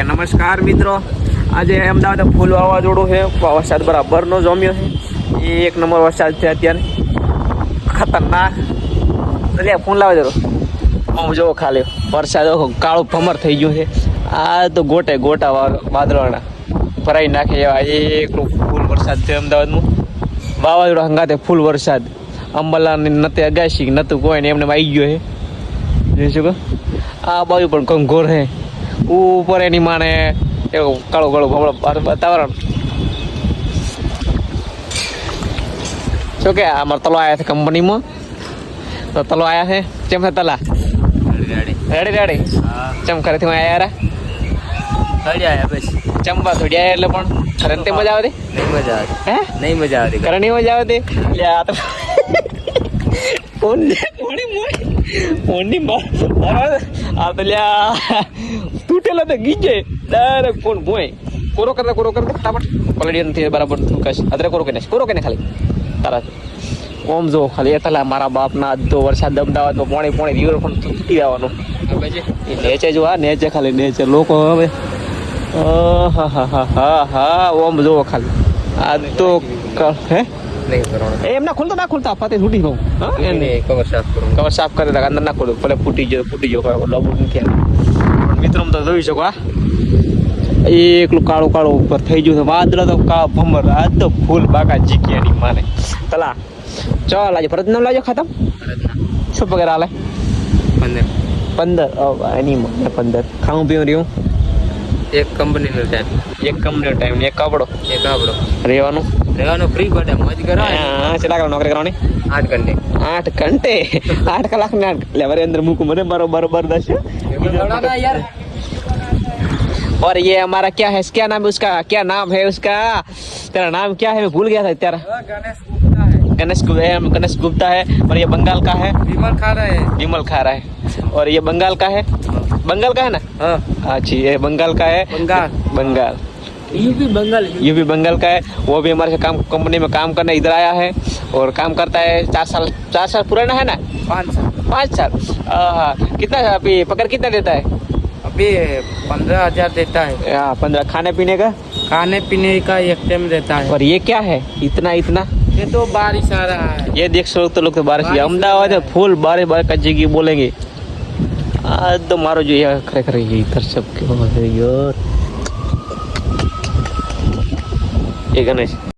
Okay નમસ્કાર મિત્રો. આજે અમદાવાદ ફૂલ વાવાઝોડું છે. વરસાદ બરાબરનો જમ્યો છે. એ એક નંબર વરસાદ છે અત્યારે. ખતરનાક. એટલે ફોન લાવે જરો હું જોવો ખાલી. વરસાદ કાળો ભમર થઈ ગયો છે. આ તો ગોટે ગોટા વાદળાના. ભરાઈ નાખે એવા એકલું ફૂલ વરસાદ છે અમદાવાદમાં વાવાઝોડા હંગાતે ફૂલ વરસાદ. અંબાલાની નતે અગાશી, નતું કોઈ ને એમને આવી ગયો છે. જોઈ કહો આ બાજુ પણ કંઘોર છે. ઉપર એની માને એવું કાળું કાળું ભમણો વાતાવરણ શું કે અમારે તલો આવ્યા છે કંપનીમાં. તો તલો આવ્યા છે. કેમ છે તલા? Ready ready. ચમ ખરેથી આવ્યા યાર ચંબા થોડી આવ્યા એટલે પણ ખરે તે મજા આવતી? નહીં મજા આવતી. હે? નહીં મજા આવતી ખરે નહીં મજા આવતી? એટલે આ તો મોય ફોનની બરાબર આ તો લ્યા તૂટેલો તો ગીજે ડાયરેક્ટ ફોન ભોય. કોરો કરતા કોરો કરતા ફટાફટ. પલડી નથી બરાબર કશ અત્યારે કોરો કે કોરો કે ખાલી? તારા ઓમ જો ખાલી એ તલા મારા બાપના તો વરસાદ અમદાવાદમાં પોણી પોણી રિવર પણ તૂટી જવાનું એ નેચે જો આ નેચે ખાલી નેચે. લોકો હવે હા હા હા હા હા ઓમ જો ખાલી. આ તો હે? એમના ખુલતો ના ખુલતા. ફતે છૂટી ગયું. કવર સાફ કરું. કવર સાફ કરી અંદર ના ખોલું ભલે ફૂટી ગયો ફૂટી ગયો લોબુ નથી મિત્રો તમે જોઈ શકો આ એકલું કાળું કાળું ઉપર થઈ ગયું છે. વાદળ તો કા ભમર આ તો ફૂલ બાકા જીક્યાની મારે તલા ચાલ આજે ભરત નામ લાજો ખાતમ શું પગાર હાલે પંદર. પંદર? એની મને પંદર. ખાવું પીવું રહ્યું? એક કંપનીનો ટાઈમ એક કંપનીનો ટાઈમ એક કપડો એક કપડો રહેવાનું? રહેવાનું ફ્રી બને મોજ કરો હા કેટલા કલાક નોકરી કરવાની? આઠ ઘંટે. આઠ ઘંટે? આઠ કલાક ને આઠ એટલે અંદર મૂકું. મને બરોબર બરોબર દસ યાર. और ये हमारा क्या है? क्या नाम है उसका? क्या नाम है उसका? तेरा नाम क्या है? मैं भूल गया था तेरा। गणेश गुप्ता है। गणेश गणेश गुप्ता है और ये बंगाल का है। विमल खा रहे हैं। विमल खा रहा है। और ये बंगाल का है? बंगाल का है ना? हाँ। अच्छी ये बंगाल का है। बंगाल। बंगाल। यूपी बंगाल यूपी बंगाल का है। वो भी हमारे काम कंपनी में काम करने इधर आया है और काम करता है चार साल चार साल पुराना है ना? पाँच सौ पाँच साल। आहा, कितना अभी पकड़ कितना देता है? अभी पंद्रह हज़ार देता है। पंद्रह। खाने पीने का? खाने पीने का एक टाइम देता है। और ये क्या है? इतना इतना? ये तो बारिश आ रहा है। ये देख सकते तो लोग तो बारिश अहमदाबाद है। फुल बारिश बारिश का जगह बोलेंगे। आज तो मारो जो ये खरेखर ये इधर सब यार। ये गणेश।